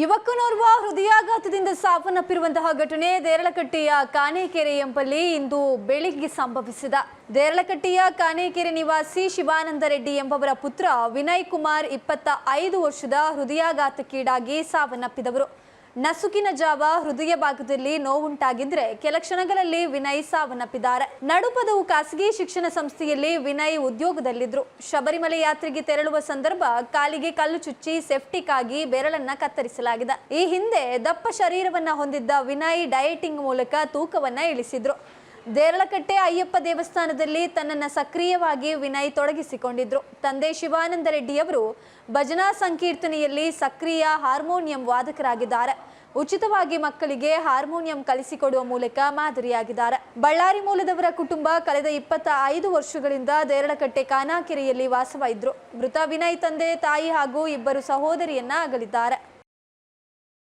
ಯುವಕನೋರ್ವ ಹೃದಯಾಘಾತದಿಂದ ಸಾವನ್ನಪ್ಪಿರುವಂತಹ ಘಟನೆ ದೇರಳಕಟ್ಟೆಯ ಕಾನೇಕೆರೆ ಎಂಬಲ್ಲಿ ಇಂದು ಬೆಳಿಗ್ಗೆ ಸಂಭವಿಸಿದ. ದೇರಳಕಟ್ಟೆಯ ಕಾನೇಕೆರೆ ನಿವಾಸಿ ಶಿವಾನಂದ ರೆಡ್ಡಿ ಎಂಬವರ ಪುತ್ರ ವಿನಯ್ ಕುಮಾರ್ ಇಪ್ಪತ್ತ ಐದು ವರ್ಷದ ಹೃದಯಾಘಾತಕ್ಕೀಡಾಗಿ ಸಾವನ್ನಪ್ಪಿದವರು. ನಸುಕಿನ ಜಾವ ಹೃದಯ ಭಾಗದಲ್ಲಿ ನೋವುಂಟಾಗಿದ್ರೆ ಕೆಲ ಕ್ಷಣಗಳಲ್ಲಿ ವಿನಯ್ ಸಾವನ್ನಪ್ಪಿದ್ದಾರೆ. ನಡುಪದವು ಖಾಸಗಿ ಶಿಕ್ಷಣ ಸಂಸ್ಥೆಯಲ್ಲಿ ವಿನಯ್ ಉದ್ಯೋಗದಲ್ಲಿದ್ರು. ಶಬರಿಮಲೆ ಯಾತ್ರೆಗೆ ತೆರಳುವ ಸಂದರ್ಭ ಕಾಲಿಗೆ ಕಲ್ಲು ಚುಚ್ಚಿ ಸೆಫ್ಟಿಕ್ ಆಗಿ ಬೆರಳನ್ನ ಕತ್ತರಿಸಲಾಗಿದೆ. ಈ ಹಿಂದೆ ದಪ್ಪ ಶರೀರವನ್ನ ಹೊಂದಿದ್ದ ವಿನಯ್ ಡಯಟಿಂಗ್ ಮೂಲಕ ತೂಕವನ್ನ ಇಳಿಸಿದ್ರು. ದೇರಳಕಟ್ಟೆ ಅಯ್ಯಪ್ಪ ದೇವಸ್ಥಾನದಲ್ಲಿ ತನ್ನನ್ನು ಸಕ್ರಿಯವಾಗಿ ವಿನಯ್ ತೊಡಗಿಸಿಕೊಂಡಿದ್ರು. ತಂದೆ ಶಿವಾನಂದ ರೆಡ್ಡಿಯವರು ಭಜನಾ ಸಂಕೀರ್ತನೆಯಲ್ಲಿ ಸಕ್ರಿಯ ಹಾರ್ಮೋನಿಯಂ ವಾದಕರಾಗಿದ್ದಾರೆ. ಉಚಿತವಾಗಿ ಮಕ್ಕಳಿಗೆ ಹಾರ್ಮೋನಿಯಂ ಕಲಿಸಿಕೊಡುವ ಮೂಲಕ ಮಾದರಿಯಾಗಿದ್ದಾರೆ. ಬಳ್ಳಾರಿ ಮೂಲದವರ ಕುಟುಂಬ ಕಳೆದ ಇಪ್ಪತ್ತ ಐದು ವರ್ಷಗಳಿಂದ ದೇರಳಕಟ್ಟೆ ಕಾನಾಕೆರೆಯಲ್ಲಿ ವಾಸವಾಗಿದ್ರು. ಮೃತ ವಿನಯ್ ತಂದೆ, ತಾಯಿ ಹಾಗೂ ಇಬ್ಬರು ಸಹೋದರಿಯನ್ನ ಅಗಲಿದ್ದಾರೆ.